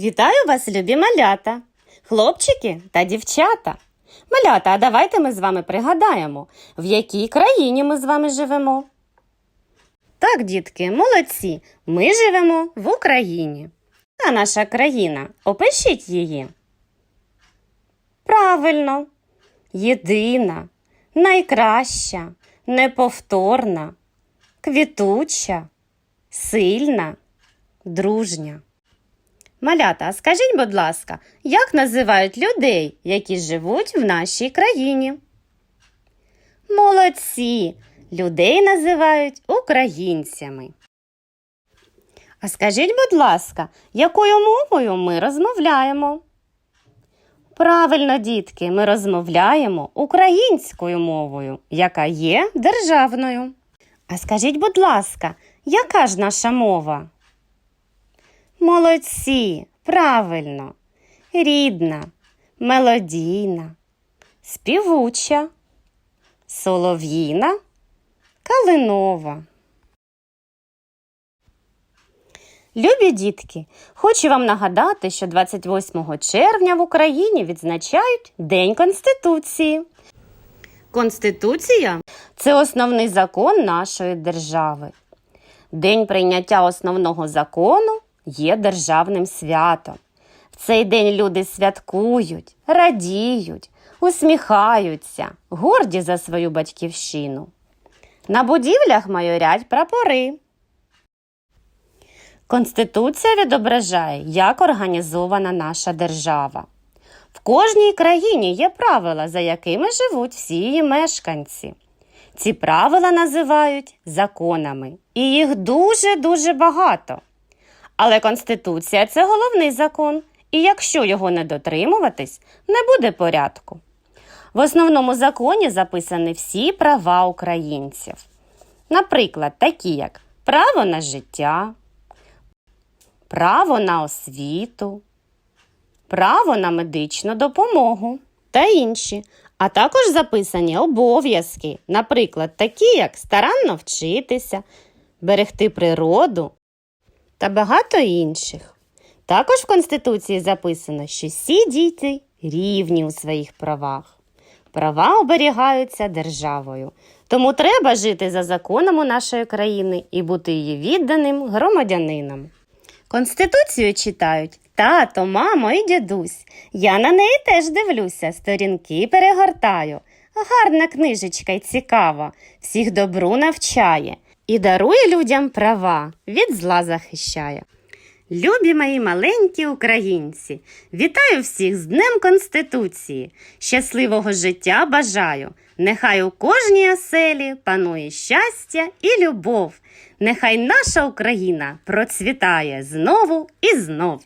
Вітаю вас, любі малята, хлопчики та дівчата. Малята, а давайте ми з вами пригадаємо, в якій країні ми з вами живемо. Так, дітки, молодці, ми живемо в Україні. А наша країна, опишіть її. Правильно, єдина, найкраща, неповторна, квітуча, сильна, дружня. Малята, а скажіть, будь ласка, як називають людей, які живуть в нашій країні? Молодці! Людей називають українцями. А скажіть, будь ласка, якою мовою ми розмовляємо? Правильно, дітки, ми розмовляємо українською мовою, яка є державною. А скажіть, будь ласка, яка ж наша мова? Молодці, правильно, рідна, мелодійна, співуча, солов'їна, калинова. Любі дітки, хочу вам нагадати, що 28 червня в Україні відзначають День Конституції. Конституція? Це основний закон нашої держави. День прийняття основного закону є державним святом. В цей день люди святкують, радіють, усміхаються, горді за свою батьківщину. На будівлях майорять прапори. Конституція відображає, як організована наша держава. В кожній країні є правила, за якими живуть всі її мешканці. Ці правила називають законами, і їх дуже-дуже багато. Але Конституція це головний закон, і якщо його не дотримуватись, не буде порядку. В основному законі записані всі права українців. Наприклад, такі як право на життя, право на освіту, право на медичну допомогу та інші. А також записані обов'язки, наприклад, такі як старанно вчитися, берегти природу та багато інших. Також в Конституції записано, що всі діти рівні у своїх правах. Права оберігаються державою. Тому треба жити за законами нашої країни і бути її відданим громадянином. Конституцію читають тато, мамо і дідусь. Я на неї теж дивлюся, сторінки перегортаю. Гарна книжечка й цікава, всіх добру навчає і дарує людям права, від зла захищає. Любі мої маленькі українці, вітаю всіх з Днем Конституції. Щасливого життя бажаю. Нехай у кожній оселі панує щастя і любов. Нехай наша Україна процвітає знову і знов.